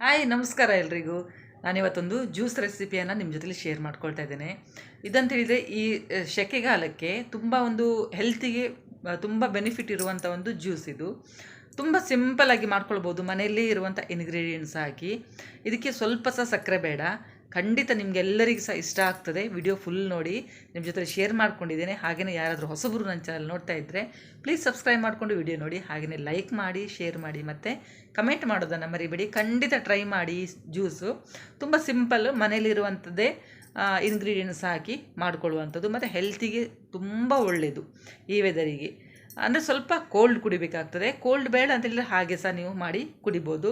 Hi, ನಮಸ್ಕಾರ ಎಲ್ರಿಗೂ. ನಾನಿವತ್ತೊಂದು juice ರೆಸಿಪಿಯನ್ನು ನಿಮ್ಮ ಜೊತೆಲಿ ಶೇರ್ ಮಾಡ್ಕೊಳ್ತಾ ಇದ್ದೇನೆ. ಇದಂತ ಹೇಳಿದರೆ ಈ ಸೆಕೆಗಾಲಕ್ಕೆ ತುಂಬ ಒಂದು ಹೆಲ್ತಿಗೆ ತುಂಬ ಬೆನಿಫಿಟ್ ಇರುವಂಥ ಒಂದು ಜ್ಯೂಸ್ ಇದು. ತುಂಬ ಆಗಿ ಮಾಡ್ಕೊಳ್ಬೋದು, ಮನೆಯಲ್ಲೇ ಇರುವಂಥ ಇನ್ಗ್ರೀಡಿಯೆಂಟ್ಸ್ ಹಾಕಿ. ಇದಕ್ಕೆ ಸ್ವಲ್ಪ ಸಹ ಸಕ್ಕರೆ ಬೇಡ. ಖಂಡಿತ ನಿಮಗೆಲ್ಲರಿಗೂ ಸಹ ಇಷ್ಟ ಆಗ್ತದೆ. ವಿಡಿಯೋ ಫುಲ್ ನೋಡಿ ನಿಮ್ಮ ಜೊತೆ ಶೇರ್ ಮಾಡ್ಕೊಂಡಿದ್ದೇನೆ. ಹಾಗೆಯೇ ಯಾರಾದರೂ ಹೊಸಬರು ನನ್ನ ಚಾನಲ್ ನೋಡ್ತಾ ಇದ್ದರೆ ಪ್ಲೀಸ್ ಸಬ್ಸ್ಕ್ರೈಬ್ ಮಾಡಿಕೊಂಡು ವಿಡಿಯೋ ನೋಡಿ. ಹಾಗೆಯೇ ಲೈಕ್ ಮಾಡಿ ಶೇರ್ ಮಾಡಿ ಮತ್ತು ಕಮೆಂಟ್ ಮಾಡೋದನ್ನು ಮರಿಬೇಡಿ. ಖಂಡಿತ ಟ್ರೈ ಮಾಡಿ ಜ್ಯೂಸು ತುಂಬ ಸಿಂಪಲ್ಲು ಮನೇಲಿರುವಂಥದ್ದೇ ಇಂಗ್ರೀಡಿಯೆಂಟ್ಸ್ ಹಾಕಿ ಮಾಡಿಕೊಳ್ಳುವಂಥದ್ದು. ಮತ್ತು ಹೆಲ್ತಿಗೆ ತುಂಬ ಒಳ್ಳೆಯದು ಈ ವೆದರಿಗೆ ಅಂದರೆ ಸ್ವಲ್ಪ ಕೋಲ್ಡ್ ಕುಡಿಬೇಕಾಗ್ತದೆ. ಕೋಲ್ಡ್ ಬೇಡ ಅಂತ ಹೇಳಿದ್ರೆ ಹಾಗೆ ಸಹ ನೀವು ಮಾಡಿ ಕುಡಿಬೋದು.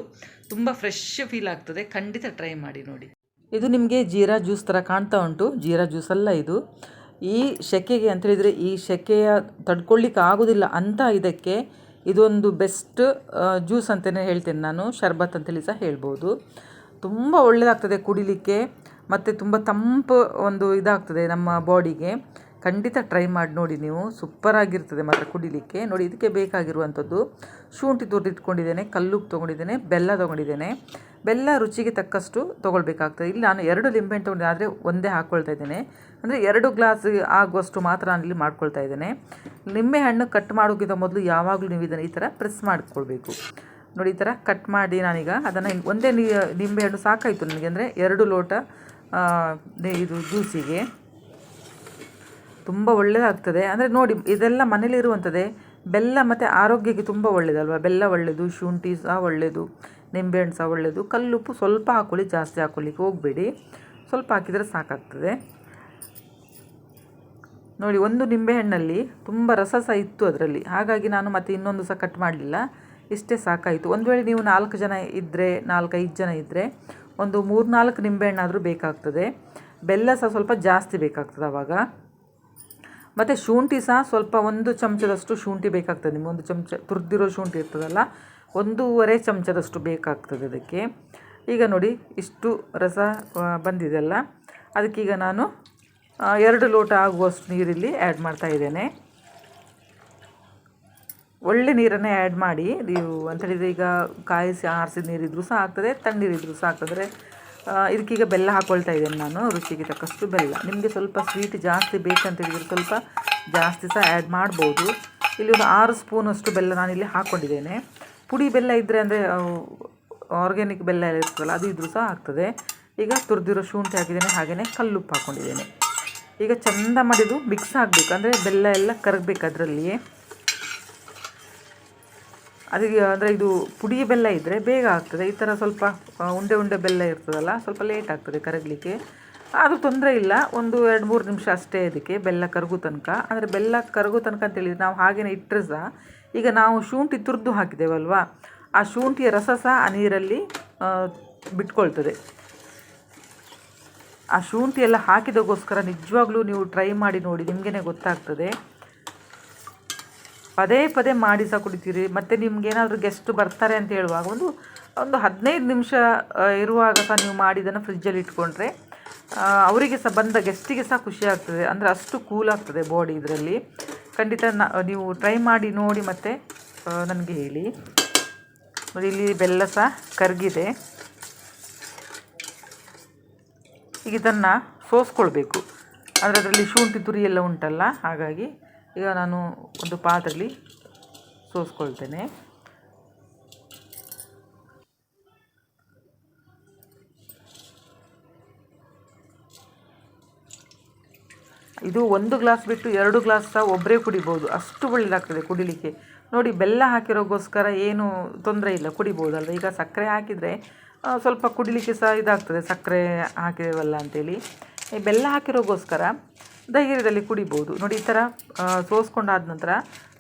ತುಂಬ ಫ್ರೆಶ್ ಫೀಲ್ ಆಗ್ತದೆ. ಖಂಡಿತ ಟ್ರೈ ಮಾಡಿ ನೋಡಿ. ಇದು ನಿಮಗೆ ಜೀರಾ ಜ್ಯೂಸ್ ಥರ ಕಾಣ್ತಾ ಉಂಟು. ಜೀರಾ ಜ್ಯೂಸ್ ಅಲ್ಲ ಇದು. ಈ ಸೆಕೆಗೆ ಅಂತ ಹೇಳಿದರೆ ಈ ಸೆಕೆಯ ತಡ್ಕೊಳ್ಳಿಕ್ಕೆ ಆಗೋದಿಲ್ಲ ಅಂತ ಇದಕ್ಕೆ ಇದೊಂದು ಬೆಸ್ಟ್ ಜ್ಯೂಸ್ ಅಂತಲೇ ಹೇಳ್ತೇನೆ ನಾನು. ಶರ್ಬತ್ ಅಂತೇಳಿ ಸಹ ಹೇಳ್ಬೋದು. ತುಂಬ ಒಳ್ಳೆಯದಾಗ್ತದೆ ಕುಡಿಲಿಕ್ಕೆ. ಮತ್ತು ತುಂಬ ತಂಪು ಒಂದು ಇದಾಗ್ತದೆ ನಮ್ಮ ಬಾಡಿಗೆ. ಖಂಡಿತ ಟ್ರೈ ಮಾಡಿ ನೋಡಿ ನೀವು. ಸೂಪರಾಗಿರ್ತದೆ ಮಾತ್ರ ಕುಡಿಲಿಕ್ಕೆ. ನೋಡಿ, ಇದಕ್ಕೆ ಬೇಕಾಗಿರುವಂಥದ್ದು ಶುಂಠಿ ತುರಿದಿಟ್ಕೊಂಡಿದ್ದೇನೆ ಕಲ್ಲುಪ್ಪು ತೊಗೊಂಡಿದ್ದೇನೆ, ಬೆಲ್ಲ ತೊಗೊಂಡಿದ್ದೇನೆ. ಬೆಲ್ಲ ರುಚಿಗೆ ತಕ್ಕಷ್ಟು ತೊಗೊಳ್ಬೇಕಾಗ್ತದೆ. ಇಲ್ಲಿ ನಾನು ಎರಡು ಲಿಂಬೆಹಣ್ಣು ತೊಗೊಂಡಿದ್ದೆ, ಆದರೆ ಒಂದೇ ಹಾಕ್ಕೊಳ್ತಾ ಇದ್ದೇನೆ. ಅಂದರೆ ಎರಡು ಗ್ಲಾಸ್ ಆಗುವಷ್ಟು ಮಾತ್ರ ನಾನು ಇಲ್ಲಿ ಮಾಡ್ಕೊಳ್ತಾ ಇದ್ದೇನೆ. ನಿಂಬೆಹಣ್ಣು ಕಟ್ ಮಾಡೋಕ್ಕಿಂತ ಮೊದಲು ಯಾವಾಗಲೂ ನೀವು ಇದನ್ನು ಈ ಥರ ಪ್ರೆಸ್ ಮಾಡಿಕೊಳ್ಬೇಕು. ನೋಡಿ, ಈ ಥರ ಕಟ್ ಮಾಡಿ ನಾನೀಗ ಅದನ್ನು ಒಂದೇ ನೀ ನಿಂಬೆಹಣ್ಣು ಸಾಕಾಯಿತು ನನಗೆ. ಅಂದರೆ ಎರಡು ಲೋಟ ಇದು ಜ್ಯೂಸಿಗೆ. ತುಂಬ ಒಳ್ಳೆಯದಾಗ್ತದೆ ಅಂದರೆ ನೋಡಿ, ಇದೆಲ್ಲ ಮನೇಲಿರುವಂಥದ್ದೇ ಬೆಲ್ಲ ಮತ್ತು ಆರೋಗ್ಯಕ್ಕೆ ತುಂಬ ಒಳ್ಳೆಯದಲ್ವ ಬೆಲ್ಲ ಒಳ್ಳೆಯದು ಶುಂಠಿ ಸಹ ಒಳ್ಳೆಯದು ನಿಂಬೆಹಣ್ಣು ಸಹ ಒಳ್ಳೆಯದು ಕಲ್ಲುಪ್ಪು ಸ್ವಲ್ಪ ಹಾಕೊಳ್ಳಿ, ಜಾಸ್ತಿ ಹಾಕ್ಕೊಳ್ಳಿಕ್ಕೆ ಹೋಗಬೇಡಿ. ಸ್ವಲ್ಪ ಹಾಕಿದರೆ ಸಾಕಾಗ್ತದೆ. ನೋಡಿ, ಒಂದು ನಿಂಬೆಹಣ್ಣಲ್ಲಿ ತುಂಬ ರಸ ಸಹ ಇತ್ತು ಅದರಲ್ಲಿ. ಹಾಗಾಗಿ ನಾನು ಮತ್ತೆ ಇನ್ನೊಂದು ಸಹ ಕಟ್ ಮಾಡಲಿಲ್ಲ. ಇಷ್ಟೇ ಸಾಕಾಯಿತು. ಒಂದು ವೇಳೆ ನೀವು ನಾಲ್ಕು ಜನ ಇದ್ದರೆ ನಾಲ್ಕೈದು ಜನ ಇದ್ದರೆ ಒಂದು ಮೂರು ನಾಲ್ಕು ನಿಂಬೆಹಣ್ಣಾದರೂ ಬೇಕಾಗ್ತದೆ. ಬೆಲ್ಲ ಸಹ ಸ್ವಲ್ಪ ಜಾಸ್ತಿ ಬೇಕಾಗ್ತದೆ ಆವಾಗ ಮತ್ತು ಶುಂಠಿ ಸಹ ಸ್ವಲ್ಪ ಒಂದು ಚಮಚದಷ್ಟು ಶುಂಠಿ ಬೇಕಾಗ್ತದೆ. ನಿಮ್ಗೆ ಒಂದು ಚಮಚ ತುರಿದಿರೋ ಶುಂಠಿ ಇರ್ತದಲ್ಲ, ಒಂದೂವರೆ ಚಮಚದಷ್ಟು ಬೇಕಾಗ್ತದೆ ಅದಕ್ಕೆ. ಈಗ ನೋಡಿ, ಇಷ್ಟು ರಸ ಬಂದಿದೆಲ್ಲ ಅದಕ್ಕೀಗ ನಾನು ಎರಡು ಲೋಟ ಆಗುವಷ್ಟು ನೀರಿಲ್ಲಿ ಆ್ಯಡ್ ಮಾಡ್ತಾ ಇದ್ದೇನೆ. ಒಳ್ಳೆ ನೀರನ್ನೇ ಆ್ಯಡ್ ಮಾಡಿ, ನೀವು ಅಂತ ಹೇಳಿದರೆ ಈಗ ಕಾಯಿಸಿ ಆರಿಸಿದ ನೀರಿದ್ರೂ ಸಹ ಆಗ್ತದೆ, ತಣ್ಣೀರಿದ್ರೂ ಸಹ ಆಗ್ತದೆ. ಇದಕ್ಕೀಗ ಬೆಲ್ಲ ಹಾಕ್ಕೊಳ್ತಾ ಇದ್ದೇನೆ ನಾನು, ರುಚಿಗೆ ತಕ್ಕಷ್ಟು ಬೆಲ್ಲ. ನಿಮಗೆ ಸ್ವಲ್ಪ ಸ್ವೀಟ್ ಜಾಸ್ತಿ ಬೇಕಂತ ಹೇಳಿದರೆ ಸ್ವಲ್ಪ ಜಾಸ್ತಿ ಸಹ ಆ್ಯಡ್ ಮಾಡ್ಬೋದು. ಇಲ್ಲಿ ಒಂದು ಆರು ಸ್ಪೂನಷ್ಟು ಬೆಲ್ಲ ನಾನಿಲ್ಲಿ ಹಾಕ್ಕೊಂಡಿದ್ದೇನೆ ಪುಡಿ ಬೆಲ್ಲ ಇದ್ದರೆ ಅಂದರೆ ಆರ್ಗ್ಯಾನಿಕ್ ಬೆಲ್ಲ ಎಲ್ಲ ಇರ್ತದಲ್ಲ, ಅದು ಇದ್ರೂ ಸಹ ಆಗ್ತದೆ. ಈಗ ತುರಿದಿರೋ ಶುಂಠಿ ಹಾಕಿದ್ದೇನೆ ಹಾಗೆಯೇ ಕಲ್ಲುಪ್ಪು ಹಾಕ್ಕೊಂಡಿದ್ದೇನೆ ಈಗ ಚೆಂದ ಮಾಡಿದ್ದು ಮಿಕ್ಸ್ ಆಗಬೇಕು. ಅಂದರೆ ಬೆಲ್ಲ ಎಲ್ಲ ಕರಗಬೇಕು ಅದರಲ್ಲಿಯೇ. ಅದಕ್ಕೆ ಅಂದರೆ ಇದು ಪುಡಿ ಬೆಲ್ಲ ಇದ್ದರೆ ಬೇಗ ಆಗ್ತದೆ. ಈ ಥರ ಸ್ವಲ್ಪ ಉಂಡೆ ಉಂಡೆ ಬೆಲ್ಲ ಇರ್ತದಲ್ಲ, ಸ್ವಲ್ಪ ಲೇಟ್ ಆಗ್ತದೆ ಕರಗಲಿಕ್ಕೆ. ಅದು ತೊಂದರೆ ಇಲ್ಲ. ಒಂದು ಎರಡು ಮೂರು ನಿಮಿಷ ಅಷ್ಟೇ ಅದಕ್ಕೆ ಬೆಲ್ಲ ಕರಗು ತನಕ. ಅಂದರೆ ಬೆಲ್ಲ ಕರಗು ತನಕ ಅಂತೇಳಿದರೆ ನಾವು ಹಾಗೇನೆ ಇಟ್ಟರೆ ಸಹ ಈಗ ನಾವು ಶುಂಠಿ ತುರಿದು ಹಾಕಿದ್ದೇವಲ್ವಾ? ಆ ಶುಂಠಿಯ ರಸ ಸಹ ಆ ನೀರಲ್ಲಿ ಬಿಟ್ಕೊಳ್ತದೆ. ಆ ಶುಂಠಿ ಎಲ್ಲ ಹಾಕಿದಗೋಸ್ಕರ ನಿಜವಾಗ್ಲೂ ನೀವು ಟ್ರೈ ಮಾಡಿ ನೋಡಿ ನಿಮಗೇ ಗೊತ್ತಾಗ್ತದೆ. ಪದೇ ಪದೇ ಮಾಡಿ ಸಹ ಕುಡಿತೀರಿ. ಮತ್ತು ನಿಮ್ಗೆ ಏನಾದರೂ ಗೆಸ್ಟ್ ಬರ್ತಾರೆ ಅಂತ ಹೇಳುವಾಗ ಒಂದು ಒಂದು ಹದಿನೈದು ನಿಮಿಷ ಇರುವಾಗ ಸಹ ನೀವು ಮಾಡಿದ್ದನ್ನು ಫ್ರಿಜ್ಜಲ್ಲಿ ಇಟ್ಕೊಂಡ್ರೆ ಅವರಿಗೆ ಸಹ ಬಂದ ಗೆಸ್ಟಿಗೆ ಸಹ ಖುಷಿ ಆಗ್ತದೆ. ಅಂದರೆ ಅಷ್ಟು ಕೂಲ್ ಆಗ್ತದೆ ಬಾಡಿ ಇದರಲ್ಲಿ. ಖಂಡಿತ ನೀವು ಟ್ರೈ ಮಾಡಿ ನೋಡಿ ಮತ್ತು ನನಗೆ ಹೇಳಿ. ಇಲ್ಲಿ ಬೆಲ್ಲ ಸಹ ಕರಗಿದೆ. ಈಗ ಇದನ್ನು ಸೋಸ್ಕೊಳ್ಬೇಕು. ಅಂದರೆ ಅದರಲ್ಲಿ ಶುಂಠಿ ತುರಿ ಎಲ್ಲ ಉಂಟಲ್ಲ, ಹಾಗಾಗಿ ಈಗ ನಾನು ಒಂದು ಪಾತ್ರೆಯಲ್ಲಿ ಸೋಸ್ಕೊಳ್ತೇನೆ. ಇದು ಒಂದು ಗ್ಲಾಸ್ ಬಿಟ್ಟು ಎರಡು ಗ್ಲಾಸ್ ಸಹ ಒಬ್ಬರೇ ಕುಡಿಬೋದು. ಅಷ್ಟು ಒಳ್ಳೆಯದಾಗ್ತದೆ ಕುಡಿಲಿಕ್ಕೆ. ನೋಡಿ, ಬೆಲ್ಲ ಹಾಕಿರೋಗೋಸ್ಕರ ಏನು ತೊಂದರೆ ಇಲ್ಲ ಕುಡಿಬೋದಲ್ಲ ಈಗ ಸಕ್ಕರೆ ಹಾಕಿದರೆ ಸ್ವಲ್ಪ ಕುಡಿಲಿಕ್ಕೆ ಸಹ ಇದಾಗ್ತದೆ, ಸಕ್ಕರೆ ಹಾಕಿದೇವಲ್ಲ ಅಂತೇಳಿ. ಈ ಬೆಲ್ಲ ಹಾಕಿರೋಗೋಸ್ಕರ ಧೈರ್ಯದಲ್ಲಿ ಕುಡಿಬೋದು. ನೋಡಿ, ಈ ಥರ ಸೋಸ್ಕೊಂಡಾದ ನಂತರ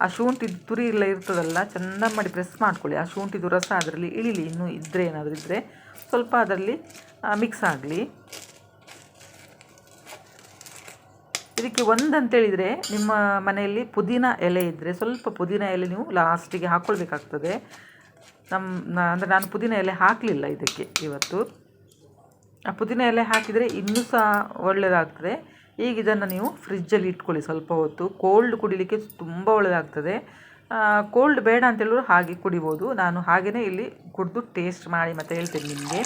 ಆ ಶುಂಠಿ ತುರಿ ಇಲ್ಲ ಇರ್ತದಲ್ಲ ಚೆಂದ ಮಾಡಿ ಪ್ರೆಸ್ ಮಾಡ್ಕೊಳ್ಳಿ. ಆ ಶುಂಠಿದು ರಸ ಅದರಲ್ಲಿ ಇಳಿಲಿ. ಇನ್ನೂ ಇದ್ದರೆ ಏನಾದರೂ ಇದ್ದರೆ ಸ್ವಲ್ಪ ಅದರಲ್ಲಿ ಮಿಕ್ಸ್ ಆಗಲಿ. ಇದಕ್ಕೆ ಒಂದು ಅಂತೇಳಿದರೆ ನಿಮ್ಮ ಮನೆಯಲ್ಲಿ ಪುದೀನ ಎಲೆ ಇದ್ದರೆ ಸ್ವಲ್ಪ ಪುದೀನ ಎಲೆ ನೀವು ಲಾಸ್ಟಿಗೆ ಹಾಕ್ಕೊಳ್ಬೇಕಾಗ್ತದೆ ನಮ್ಮ ಅಂದರೆ ನಾನು ಪುದೀನ ಎಲೆ ಹಾಕಲಿಲ್ಲ ಇದಕ್ಕೆ ಇವತ್ತು. ಆ ಪುದೀನ ಎಲೆ ಹಾಕಿದರೆ ಇನ್ನೂ ಸಹ ಒಳ್ಳೆಯದಾಗ್ತದೆ ಈಗ ಇದನ್ನು ನೀವು ಫ್ರಿಜ್ಜಲ್ಲಿ ಇಟ್ಕೊಳ್ಳಿ. ಸ್ವಲ್ಪ ಹೊತ್ತು. ಕೋಲ್ಡ್ ಕುಡಿಲಿಕ್ಕೆ ತುಂಬ ಒಳ್ಳೆಯದಾಗ್ತದೆ ಕೋಲ್ಡ್ ಬೇಡ ಅಂತ ಹೇಳಿದ್ರು ಹಾಗೆ ಕುಡಿಬೋದು. ನಾನು ಹಾಗೆಯೇ ಇಲ್ಲಿ ಕುಡಿದು ಟೇಸ್ಟ್ ಮಾಡಿ ಮತ್ತೆ ಹೇಳ್ತೇನೆ ನಿಮಗೆ.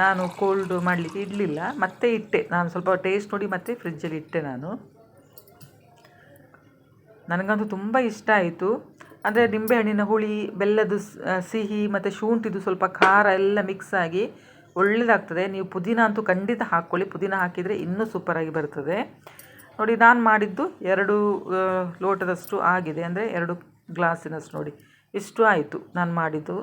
ನಾನು ಕೋಲ್ಡ್ ಮಾಡಲಿಕ್ಕೆ ಇಡಲಿಲ್ಲ. ಮತ್ತೆ ಇಟ್ಟೆ. ನಾನು ಸ್ವಲ್ಪ ಟೇಸ್ಟ್ ನೋಡಿ ಮತ್ತೆ ಫ್ರಿಜ್ಜಲ್ಲಿ ಇಟ್ಟೆ ನಾನು. ನನಗಂತೂ ತುಂಬ ಇಷ್ಟ ಆಯಿತು. ಅಂದರೆ ನಿಂಬೆಹಣ್ಣಿನ ಹುಳಿ ಬೆಲ್ಲದ ಸಿಹಿ ಮತ್ತು ಶುಂಠಿದು ಸ್ವಲ್ಪ ಖಾರ ಎಲ್ಲ ಮಿಕ್ಸ್ ಆಗಿ ಒಳ್ಳೆಯದಾಗ್ತದೆ ನೀವು ಪುದೀನ ಅಂತೂ ಖಂಡಿತ ಹಾಕ್ಕೊಳ್ಳಿ. ಪುದೀನ ಹಾಕಿದರೆ ಇನ್ನೂ ಸೂಪರಾಗಿ ಬರ್ತದೆ. ನೋಡಿ, ನಾನು ಮಾಡಿದ್ದು ಎರಡು ಲೋಟದಷ್ಟು ಆಗಿದೆ. ಅಂದರೆ ಎರಡು ಗ್ಲಾಸಿನಷ್ಟು ನೋಡಿ. ಇಷ್ಟು ಆಯಿತು ನಾನು ಮಾಡಿದ್ದು.